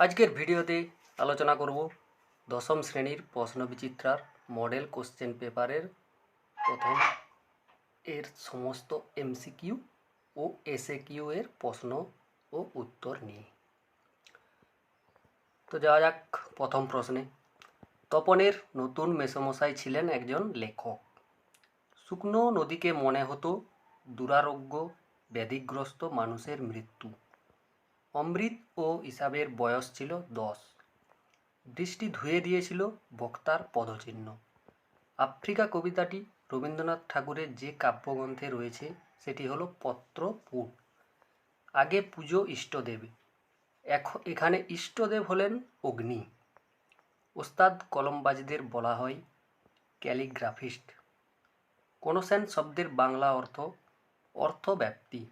আজকের ভিডিওতে আলোচনা করব দশম শ্রেণির প্রশ্নবিচিত্রার মডেল কোশ্চেন পেপারের প্রথম এর সমস্ত এমসিকিউ ও এসএ কিউ এর প্রশ্ন ও উত্তর নিয়ে। তো যাওয়া যাক প্রথম প্রশ্নে। তপনের নতুন মেসমশাই ছিলেন একজন লেখক। শুকনো নদীকে মনে হতো দুরারোগ্য, ব্যাধিগ্রস্ত মানুষের মৃত্যু। অমৃত ও ইসাবের বয়স ছিল দশ। দৃষ্টি ধুয়ে দিয়েছিল বক্তার পদচিহ্ন। আফ্রিকা কবিতাটি রবীন্দ্রনাথ ঠাকুরের যে কাব্যগ্রন্থে রয়েছে, সেটি হলো পত্রপুট আগে পুজো ইষ্টদেব। এখ- এখানে ইষ্টদেব হলেন অগ্নি। ওস্তাদ কলমবাজদের বলা হয় ক্যালিগ্রাফিস্ট। কোনোসেন শব্দের বাংলা অর্থ অর্থব্যাপ্তি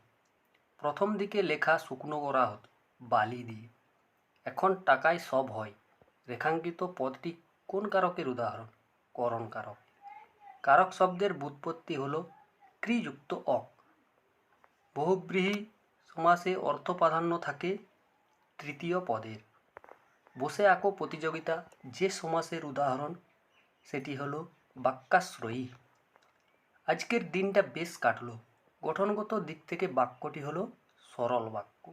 প্রথম দিকে লেখা শুকনো করা হতো বালি দিয়ে। এখন টাকায় সব হয়। রেখাঙ্কিত পদটি কোন কারকের উদাহরণ? করণ কারক। কারক শব্দের ব্যুৎপত্তি হল ক্রিযুক্ত অক। বহুব্রীহি সমাসে অর্থ প্রাধান্য থাকে তৃতীয় পদের। বসে আঁকো প্রতিযোগিতা। যে সমাসের উদাহরণ, সেটি হলো বাক্যাশ্রয়ী। আজকের দিনটা বেশ কাটলো। গঠনগত দিক থেকে বাক্যটি হলো সরল বাক্য।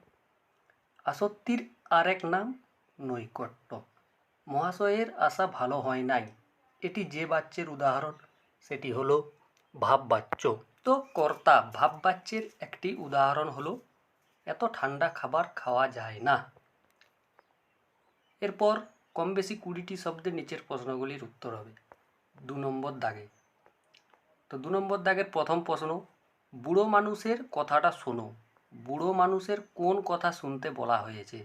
আসক্তির আর এক নাম নৈকট্য। মহাশয়ের আশা ভালো হয় নাই। এটি যে বাচ্যের উদাহরণ, সেটি হলো ভাববাচ্য। তো কর্তা, ভাববাচ্যের একটি উদাহরণ হলো, এত ঠান্ডা খাবার খাওয়া যায় না। এরপর কম বেশি কুড়িটি শব্দের নিচের প্রশ্নগুলির উত্তর হবে। দু নম্বর দাগে। তো দু নম্বর দাগের প্রথম প্রশ্ন বুড়ো মানুষের কথাটা শোনো। বুড়ো মানুষের কোন কথা শুনতে বলা হয়েছে?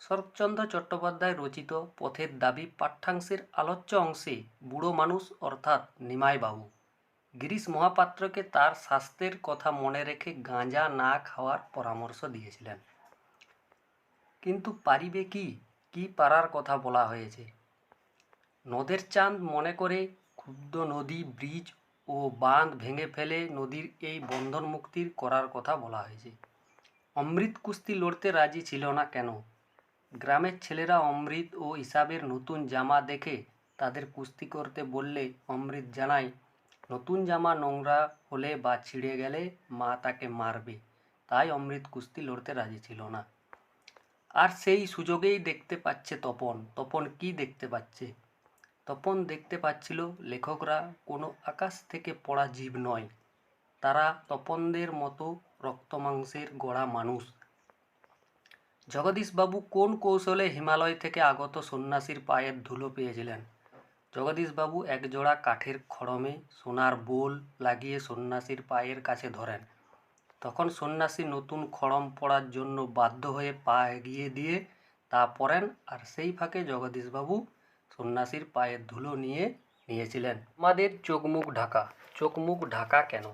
শরৎচন্দ্র চট্টোপাধ্যায় রচিত পথের দাবি পাঠ্যাংশের আলোচ্য অংশে বুড়ো মানুষ অর্থাৎ নিমাইবাবু। গিরিশ মহাপাত্রকে তার স্বাস্থ্যের কথা মনে রেখে গাঁজা না খাওয়ার পরামর্শ দিয়েছিলেন। কিন্তু পারিবে কি? কি পারার কথা বলা হয়েছে? নদের চাঁদ মনে করে ক্ষুদ্র নদী ব্রিজ ও বাঁধ ভেঙে ফেলে নদীর এই বন্ধন মুক্তির করার কথা বলা হয়েছে। অমৃত কুস্তি লড়তে রাজি ছিল না কেন? গ্রামের ছেলেরা অমৃত ও ইসাবের নতুন জামা দেখে তাদের কুস্তি করতে বললে অমৃত জানায়, নতুন জামা নোংরা হলে বা ছিঁড়ে গেলে মা তাকে মারবে। তাই অমৃত কুস্তি লড়তে রাজি ছিল না। আর সেই সুযোগেই দেখতে পাচ্ছে তপন। তপন কি দেখতে পাচ্ছে? তপন দেখতে পাচ্ছিল লেখকরা কোনো আকাশ থেকে পড়া জীব নয়। তারা তপনদের মতো রক্তমাংসের গড়া মানুষ। জগদীশবাবু কোন কৌশলে হিমালয় থেকে আগত সন্ন্যাসীর পায়ের ধুলো পেয়েছিলেন? জগদীশবাবু একজোড়া কাঠের খড়মে সোনার বোল লাগিয়ে সন্ন্যাসীর পায়ের কাছে ধরেন। তখন সন্ন্যাসী নতুন খড়ম পড়ার জন্য বাধ্য হয়ে পা এগিয়ে দিয়ে তা পরেন আর সেই ফাঁকে জগদীশবাবু সন্ন্যাসীর পায়ের ধুলো নিয়ে নিয়েছিলেন। আমাদের চোখমুখ ঢাকা। চোখমুখ ঢাকা কেন?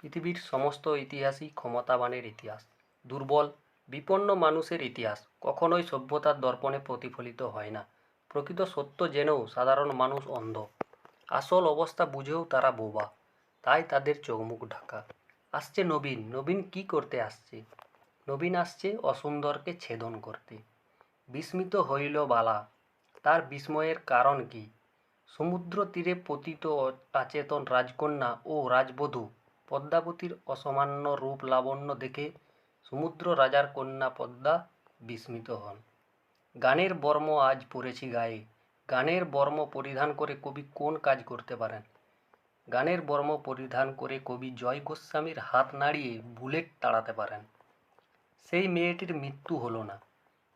পৃথিবীর সমস্ত ইতিহাসই ক্ষমতাবানের ইতিহাস। দুর্বল, বিপন্ন মানুষের ইতিহাস কখনোই সভ্যতার দর্পণে প্রতিফলিত হয় না। প্রকৃত সত্য জেনেও সাধারণ মানুষ অন্ধ। আসল অবস্থা বুঝেও তারা বোবা। তাই তাদের চোখমুখ ঢাকা। আসছে নবীন। নবীন কি করতে আসছে? নবীন আসছে অসুন্দরকে ছেদন করতে। বিস্মিত হইল বালা। তার বিস্ময়ের কারণ কি? সমুদ্র তীরে পতিত আচেতন রাজকন্যা ও রাজবধূ পদ্মাবতীর অসামান্য রূপ লাবণ্য দেখে সমুদ্র রাজার কন্যা পদ্মা বিস্মিত হন। গানের বর্ম আজ পড়েছি গায়ে। গানের বর্ম পরিধান করে কবি কোন কাজ করতে পারেন? গানের বর্ম পরিধান করে কবি জয় গোস্বামীর হাত নাড়িয়ে বুলেট তাড়াতে পারেন। সেই মেয়েটির মৃত্যু হলো না।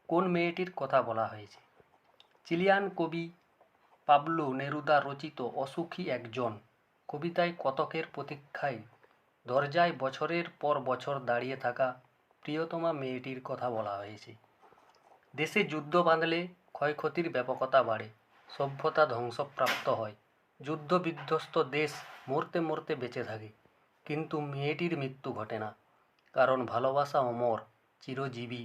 কোন মেয়েটির কথা বলা হয়েছে? চিলিয়ান কবি পাবলো নেরুদা রচিত অসুখী একজন। কবিতায় কতকের প্রতীক্ষায়? দরজায় বছরের পর বছর দাঁড়িয়ে থাকা প্রিয়তমা মেয়েটির কথা বলা হয়েছে। দেশে যুদ্ধ বাঁধলে ক্ষয়ক্ষতির ব্যাপকতা বাড়ে, সভ্যতা ধ্বংসপ্রাপ্ত হয় যুদ্ধ বিধ্বস্ত দেশ মরতে মরতে বেঁচে থাকে। কিন্তু মেয়েটির মৃত্যু ঘটে না, কারণ ভালোবাসা অমর, চিরজীবী,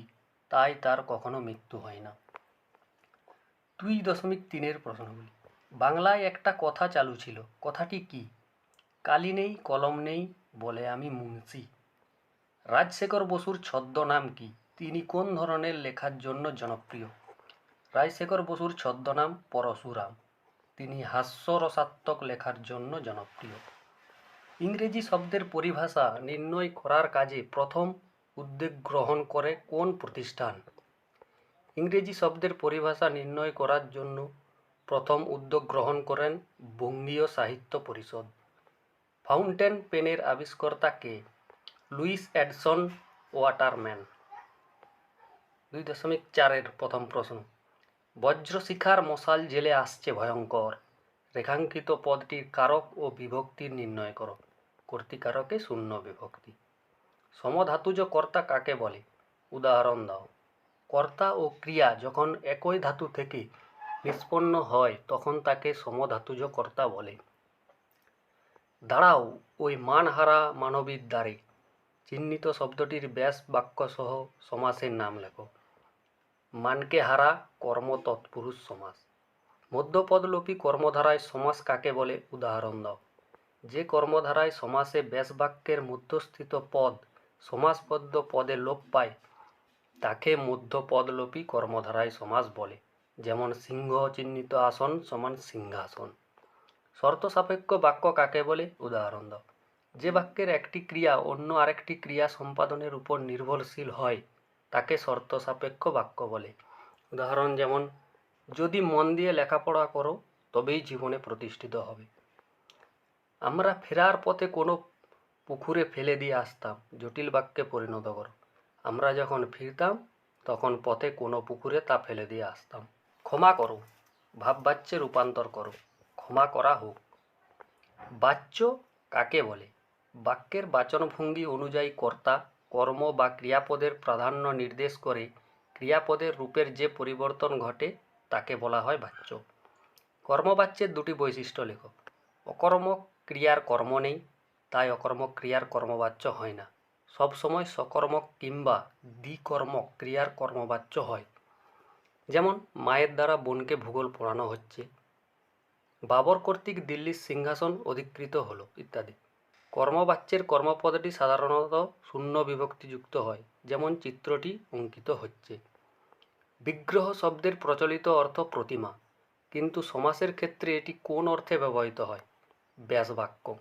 তাই তার কখনো মৃত্যু হয় না। দুই দশমিক তিনের প্রশ্নগুলি বাংলায় একটা কথা চালু ছিল, কথাটি কি? কালি নেই, কলম নেই বলে আমি মুন্সি। রাজশেখর বসুর ছদ্মনাম কি? তিনি কোন ধরনের লেখার জন্য জনপ্রিয়? রাজশেখর বসুর ছদ্মনাম পরশুরাম। তিনি হাস্যরসাত্মক লেখার জন্য জনপ্রিয়। ইংরেজি শব্দের পরিভাষা নির্ণয় করার কাজে প্রথম উদ্যোগ গ্রহণ করে কোন প্রতিষ্ঠান? ইংরেজি শব্দের পরিভাষা নির্ণয় করার জন্য প্রথম উদ্যোগ গ্রহণ করেন বঙ্গীয় সাহিত্য পরিষদ। ফাউন্টেন পেনের আবিষ্কর্তা কে? Luis অ্যাডসন waterman. দুই দশমিক চারের প্রথম প্রশ্ন। বজ্রশিখার মশাল জেলে আসছে ভয়ঙ্কর। রেখাঙ্কিত পদটির কারক ও বিভক্তির নির্ণয় করো। কর্তিকারকে শূন্য বিভক্তি। সমধাতুজ কর্তা কাকে বলে? উদাহরণ দাও। কর্তা ও ক্রিয়া যখন একই ধাতু থেকে নিষ্পন্ন হয়, তখন তাকে সমধাতুজ কর্তা বলে। দাঁড়াও, ওই মানহারা মানবীর দ্বারে। চিহ্নিত শব্দটির ব্যাস বাক্য সহ সমাসের নাম লেখো। মানকে হারা কর্ম তৎপুরুষ সমাস। মধ্যপদলোপী কর্মধারায় সমাস কাকে বলে? উদাহরণ দাও। যে কর্মধারায় সমাসে ব্যাস বাক্যের মধ্যস্থিত পদ সমাসবদ্ধ পদে লোপ পায় তাকে মধ্যপদলোপী কর্মধারায় সমাস বলে, যেমন সিংহ চিহ্নিত আসন সমান সিংহাসন। শর্ত সাপেক্ষ বাক্য কাকে বলে? উদাহরণ দাও। যে বাক্যের একটি ক্রিয়া অন্য আরেকটি ক্রিয়া সম্পাদনের উপর নির্ভরশীল হয়, তাকে শর্ত সাপেক্ষ বাক্য বলে। উদাহরণ যেমন, যদি মন দিয়ে লেখাপড়া করো, তবেই জীবনে প্রতিষ্ঠিত হবে। আমরা ফেরার পথে কোনো পুকুরে ফেলে দিয়ে আসতাম, জটিল বাক্যে পরিণত করো। আমরা যখন ফিরতাম, তখন পথে কোনো পুকুরে তা ফেলে দিয়ে আসতাম। ক্ষমা করো ভাববাচ্যে রূপান্তর করো, ক্ষমা করা হোক। বাচ্য কাকে বলে? বাক্যের বাচনভঙ্গি অনুযায়ী কর্তা কর্ম বা ক্রিয়াপদের প্রাধান্য নির্দেশ করে ক্রিয়াপদের রূপের যে পরিবর্তন ঘটে, তাকে বলা হয় বাচ্য। কর্মবাচ্যের দুটি বৈশিষ্ট্য লেখ অকর্মক ক্রিয়ার কর্ম নেই, তাই অকর্মক ক্রিয়ার কর্মবাচ্য হয় না। সবসময় সকর্মক কিংবা দ্বিকর্মক ক্রিয়ার কর্মবাচ্য হয়। যেমন, মায়ের দ্বারা বোনকে ভূগোল পড়ানো হচ্ছে, বাবর কর্তৃক দিল্লির সিংহাসন অধিকৃত হলো, ইত্যাদি। কর্মবাচ্যের কর্মপদটি সাধারণত শূন্য বিভক্তিযুক্ত হয়, যেমন চিত্রটি অঙ্কিত হচ্ছে। বিগ্রহ শব্দের প্রচলিত অর্থ প্রতিমা, কিন্তু সমাসের ক্ষেত্রে এটি কোন অর্থে ব্যবহৃত হয়? ব্যাসবাক্য।